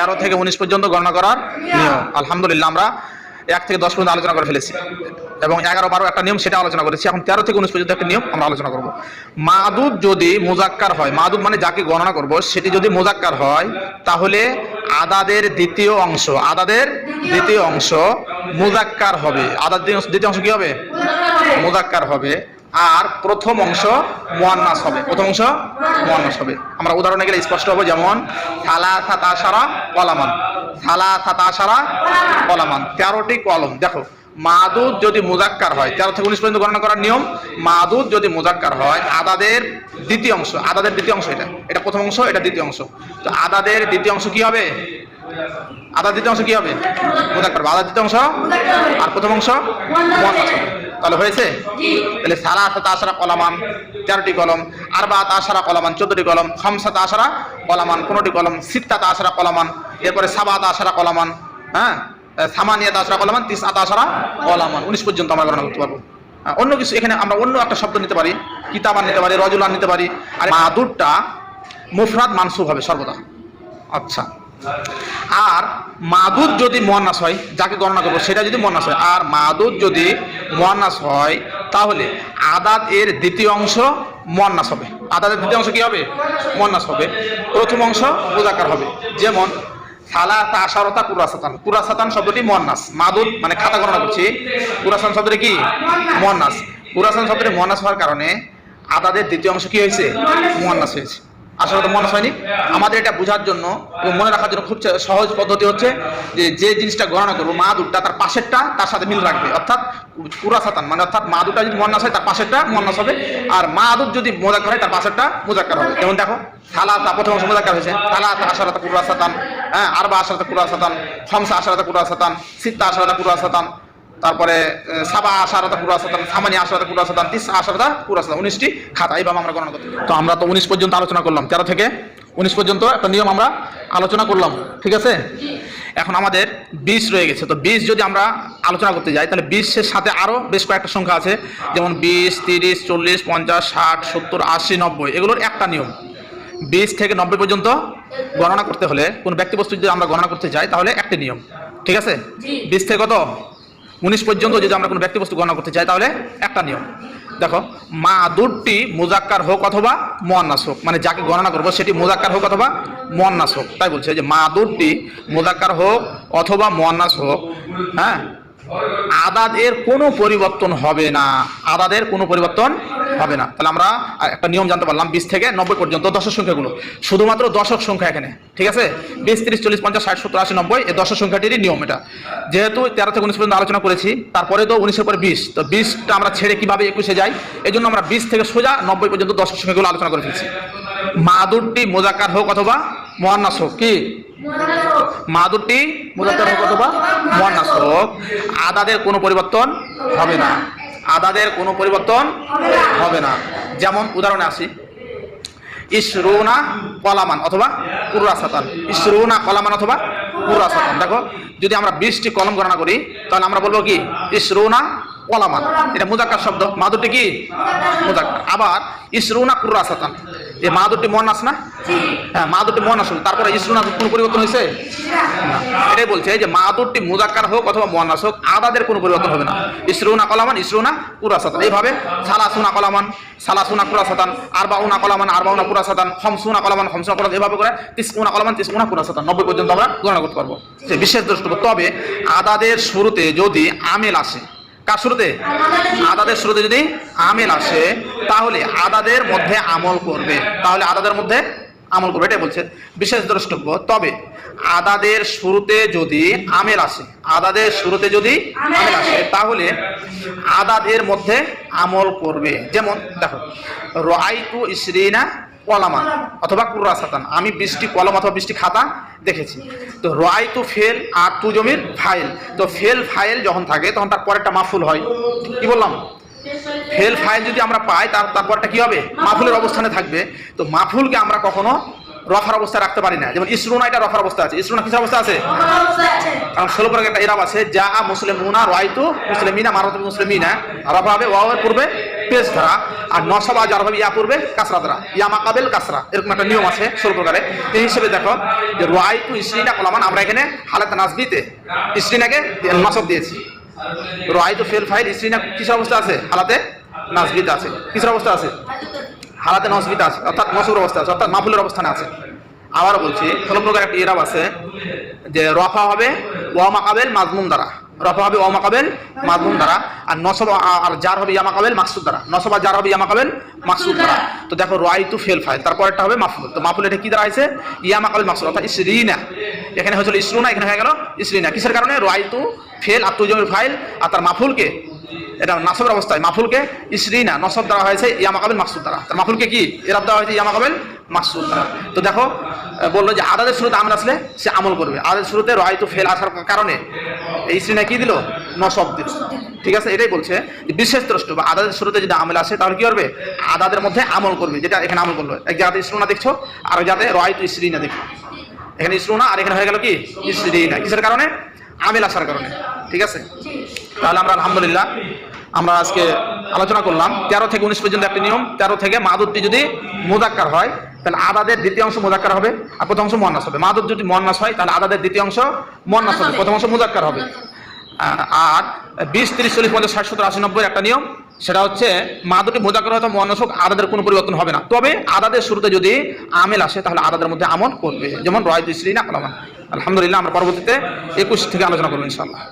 তেরো থেকে উনিশ পর্যন্ত গণনা করার নিয়ম। আলহামদুলিল্লাহ আমরা এক থেকে দশ পর্যন্ত আলোচনা করে ফেলেছি। এবং এগারো বারো একটা নিয়ম সেটা আলোচনা করেছি। এখন তেরো থেকে উনিশ পর্যন্ত একটা নিয়ম আমরা আলোচনা করব। মাদুদ যদি মোজাক্কার হয় মাদুদ মানে যাকে গণনা করব সেটি যদি মোজাক্কার হয় তাহলে আদাদের দ্বিতীয় অংশ আদাদের দ্বিতীয় অংশ মোজাক্কার হবে। আদার দ্বিতীয় অংশ- দ্বিতীয় অংশ কি হবে। মোজাক্কার হবে। আর প্রথম অংশ মোয়ান্নাস হবে। প্রথম অংশ মোয়ান্নাস হবে। আমরা উদাহরণে গেলে স্পষ্ট হবে, যেমন থালা থাতা সারা কলামান। থালা থাতা সারা কলামান। তেরোটি কলম। দেখো, মাদুদ যদি মুজাক্কার হয়, তেরো থেকে উনিশ পর্যন্ত গণনা করার নিয়ম, মাদুদ যদি মুজাক্কার হয়, আদাদের দ্বিতীয় অংশ, আদাদের দ্বিতীয় অংশ এটা। এটা প্রথম অংশ, এটা দ্বিতীয় অংশ। তো আদাদের দ্বিতীয় অংশ কি হবে? আদার দ্বিতীয় অংশ কি হবে? মুজাক্কার। আদার দ্বিতীয় অংশ, আর প্রথম অংশ মুয়ান্নাস হবে। তাহলে হয়েছে? তাহলে সারা সাতা আশারা কলামান তেরোটি কলম আর বা আশারা কলামান চোদ্দটি কলম খমসাতা আশারা কলামান পনেরোটি কলম সিত্তাতা আশারা কলামান এরপরে সাবাত আশারা কলামান হ্যাঁ? সামানিয়াত আশারা কলামান তিস আতা আশারা কলামান। উনিশ পর্যন্ত আমরা গণনা করতে পারব। অন্য কিছু এখানে আমরা অন্য একটা শব্দ নিতে পারি কিতাবান নিতে পারি রজুলান নিতে পারি। আর মাদুরটা মুফরাদ মানসুব হবে সর্বদা। আচ্ছা। আর মাদুদ যদি মোয়ান্নাস হয়, যাকে গণনা করব, সেটা যদি মোয়ান্নাস হয়। আর মাদুদ যদি মোয়ান্নাস হয়, তাহলে আদাদ এর দ্বিতীয় অংশ মোয়ান্নাস হবে। আদাদের দ্বিতীয় অংশ কি হবে? মোয়ান্নাস হবে। প্রথম অংশ মোজাকার হবে। যেমন সালা তাশারতা কুরাসাতান। কুরাসাতান শব্দটি মোয়ান্নাস। মাদুদ মানে খাতা গণনা করছি। কুরাসান শব্দটি কি? মোয়ান্নাস। কুরাসান শব্দটি মোয়ান্নাস হওয়ার কারণে আদাদের দ্বিতীয় অংশ কি হয়েছে? মোয়ান্নাস হয়েছে। আসলে তো মনে হয়নি? আমাদের এটা বোঝার জন্য মনে রাখার জন্য খুব সহজ পদ্ধতি হচ্ছে যে যে জিনিসটা গণনা করব মা দুধটা তার পাশেরটা তার সাথে মিল রাখবে। অর্থাৎ পুরা সাতান মানে অর্থাৎ মা দুটা যদি মন্নাস হয় তার পাশেরটা মন্নাস হবে, আর মা দুধ যদি মোজাক্কার হয় তার পাশেরটা মোজাক্কার হবে। যেমন দেখো থালাতা প্রথম অংশ মোজাক্কার হয়েছে। থালাতা আশারাতা পুরা সাতান হ্যাঁ আরবা, আশারাতা পুরা সাতান খমসা, আশারাতা পুরা সাতান সিত্তা, আশারাতা পুরা সাতান তারপরে সাবা আশারতা পুরাসাতান সামানি আশারতা পুরাসাতান তিস আশারতা পুরাসাতান উনিশটি খাতা এইভাবে আমরা গণনা করতে তো আমরা তো উনিশ পর্যন্ত আলোচনা করলাম তেরো থেকে উনিশ পর্যন্ত একটা নিয়ম আমরা আলোচনা করলাম ঠিক আছে? এখন আমাদের বিশ রয়ে গেছে তো বিশ যদি আমরা আলোচনা করতে যাই তাহলে বিশের সাথে আরও বেশ কয়েকটা সংখ্যা আছে যেমন বিশ তিরিশ চল্লিশ পঞ্চাশ ষাট সত্তর আশি নব্বই এগুলোর একটা নিয়ম। বিশ থেকে নব্বই পর্যন্ত গণনা করতে হলে কোন ব্যক্তিবস্তু যদি আমরা গণনা করতে যাই তাহলে একটা নিয়ম ঠিক আছে? বিশ থেকে কত? উনিশ পর্যন্ত যদি আমরা কোনো ব্যক্তিবস্তু গণনা করতে চাই, তাহলে একটা নিয়ম। দেখো, মা দুটি মোজাক্কার হোক অথবা মোয়ান্নাস হোক মানে যাকে গণনা করব সেটি মোজাক্কার হোক অথবা মোয়ান্নাস হোক। তাই বলছে যে মা দুটি মোজাক্কার হোক অথবা মোয়ান্নাস হোক হ্যাঁ? আদাদের কোনো পরিবর্তন হবে না। আদাদের কোনো পরিবর্তন হবে না। তাহলে আমরা একটা নিয়ম জানতে পারলাম, বিশ থেকে নব্বই পর্যন্ত দশক সংখ্যাগুলো। শুধুমাত্র দশক সংখ্যা এখানে, ঠিক আছে? বিশ, তিরিশ, চল্লিশ, পঞ্চাশ, ষাট, সত্তর, আশি, নব্বই, এই দশক সংখ্যাটিরই নিয়ম এটা। যেহেতু তেরো থেকে উনিশ পর্যন্ত আলোচনা করেছি, তারপরে তো উনিশের পরে বিশ। তো বিশটা আমরা ছেড়ে কীভাবে একুশে যাই? এই জন্য আমরা বিশ থেকে সোজা নব্বই পর্যন্ত দশক সংখ্যাগুলো আলোচনা করে ফেলছি। মাদুরটি মোজাকার হোক অথবা মহান্নাস হোক, কি? মাদুরটি মুজাক্কার হোক অথবা মুয়ান্নাস হোক। আদাদের কোনো পরিবর্তন হবে না। আদাদের কোনো পরিবর্তন হবে না। যেমন উদাহরণে আসি। ইসরুনা কলামান অথবা কুরাসাতান ইসরুনা কলামান অথবা কুরাসাতান দেখো, যদি আমরা বিশটি কলম গণনা করি, তাহলে আমরা বলব কি? ইসরুনা কলামান। এটা মুজাক্কার শব্দ। মাদুরটি কি? মুজাক্কার। আবার ইসরুনা কুরাসাতান এই মাদুরটি মনাস না? হ্যাঁ মাদুরটি মনাস হল তারপরে ইসরুনা কোনো পরিবর্তন হয়েছে? না এটাই বলছে যে মাদুরটি মুজাক্কার হোক অথবা মনাস হোক, আদাদের কোনো পরিবর্তন হবে না। ইসরুনা কলামান, ইসরুনা কুরাসাতান। এইভাবে সালাসুনা কলামান, সালাসুনা কুরাসাতান, আরবাউনা কলামান, আরবাউনা কুরাসাতান, খমসুনা কলামান, খমসুনা কুরাস এভাবে করে তিসউনা কলামান, তিসউনা কুরাসাতান। নব্বই পর্যন্ত আমরা গণনা করতে পারব। যে বিশেষ দ্রষ্টব্য তবে আদাদের শুরুতে যদি আমেল আসে কার শুরুতে? আদাদের শুরুতে যদি আমেল আসে, তাহলে আদাদের মধ্যে আমল করবে। তাহলে আদাদের মধ্যে আমল করবে, এটাই বলছে বিশেষ দ্রষ্টব্য। তবে আদাদের শুরুতে যদি আমেল আসে, আদাদের শুরুতে যদি আমেল আসে, তাহলে আদাদের মধ্যে আমল করবে। যেমন, দেখো রাইতু ইসরিনা কলামান অথবা কুরাসাতান। আমি বৃষ্টি কলম অথবা বৃষ্টি খাতা দেখেছি। তো রয় তো ফেল আর তু জমির ফাইল। তো ফেল ফাইল যখন থাকে তখন তার পরেরটা মাফুল হয়। কি বললাম? ফেল ফাইল যদি আমরা পাই তার তারপরটা কি হবে? মাফুলের অবস্থানে থাকবে। তো মাফুলকে আমরা কখনো রফার অবস্থায় রাখতে পারি না। যেমন ইসরুনা এটা রফার অবস্থা আছে। ইসরুনা কিসের অবস্থা আছে? কারণ ষোলো করে একটা ইরাব আছে। যা মুসলিম মুনা রয়তু মুসলিমিনা মারত মুসলিমিনা। রফা হবে ওয়াওয়ের পূর্বে পেজ ধরা আর নসবা যার হবে ইয়া পূর্বে কাসরা ধরা। ইয়া মাকাবেল কাসরা। এরকম একটা নিয়ম আছে ষোলো প্রকারে এই হিসেবে দেখো যে রোয়াই টু ইসরিনা কলামান আমরা এখানে হালাত নাজবিতে ইসরিনাকে নসব দিয়েছি। রোয়াই টু ফেল ফাইল, ইসরিনা কিসের অবস্থা আছে? হালাতে নাজবিতে আছে। কিসের অবস্থা আছে? হালাতে নসবিতে আছে। অর্থাৎ নসবের অবস্থা আছে, অর্থাৎ মাফুলের অবস্থানে আছে। আবারও বলছি, ষোলো প্রকার একটা ইরাব আছে যে রফা হবে ওয়া মাকাবেল মাজমুম দ্বারা। রফা হবে অমাকাবেল মাধুম দ্বারা। আর নসব আর যার হবে ইয়ামাকাবেল মাকসুদ দ্বারা। নসব আর জার হবে ইয়ামাকাবেল মাকসুদ দ্বারা। তো দেখো, রয় টু ফেল ফাইল। একটা হবে মাফুল। তো মাফুল এটা কি দ্বারা আছে ইয়ামাকাবেল মাকসুদ, অর্থাৎ ইসরিনা। এখানে হয়েছিল ইসরুনা, এখানে হয়ে গেল ইসরিনা। কিসের কারণে? রয় টু ফেল আর তুই জমির ফাইল। আর তার মাফুলকে এটা নাসবের অবস্থায় মাফুলকে ইসরিনা নসব দ্বারা হয়েছে ইয়া মাকাবেল মাকসুদ দ্বারা। তার মাফুলকে কি? এরাব দেওয়া হয়েছে ইয়া মাকাবেল মাকসুদ দ্বারা। তো দেখো বলল যে আদাদের শুরুতে আমল আসলে সে আমল করবে। আদাদের শুরুতে রয়তো ফেল আসার কারণে এই ইসরিনা কি দিল? নসব দিল। ঠিক আছে? এটাই বলছে বিশেষ দ্রষ্ট বা আদাদের শুরুতে যদি আমল আসে তাহলে কি করবে? আদাদের মধ্যে আমল করবে, যেটা এখানে আমল করল। এক জায়গাতে ইসরুনা দেখছ আর জায়গাতে রয়তো ইসরিনা দেখো এখানে ইসরুনা আর এখানে হয়ে গেল কি? ইসরিনা। কিসের কারণে? আমেল আসার কারণে। ঠিক আছে? তাহলে আমরা আলহামদুলিল্লাহ আমরা আজকে আলোচনা করলাম। তেরো থেকে উনিশ পর্যন্ত একটি নিয়ম, তেরো থেকে মাদুরটি যদি মোজাক্কার হয়, তাহলে আদাদের দ্বিতীয় অংশ মোজাক্কার হবে আর প্রথম অংশ মন্নাস হবে। মাদুর যদি মন্নাস হয়, তাহলে আদাদের দ্বিতীয় অংশ মন্নাস হবে, প্রথম অংশ মোজাক্কার হবে। আর বিশ, তিরিশ, চল্লিশ, পঞ্চাশ, ষাট, সত্তর, আশি নব্বই একটা নিয়ম, সেটা হচ্ছে মাদুরটি মোজাক্কার হয়তো মন্নাসক আদাদের কোনো পরিবর্তন হবে না। তবে আদাদের শুরুতে যদি আমেল আসে, তাহলে আদাদের মধ্যে আমল করবে। যেমন রয় ইসরি না আলহামদুলিল্লাহ, আমরা পরবর্তীতে একুশ থেকে আলোচনা করব ইনশাল্লাহ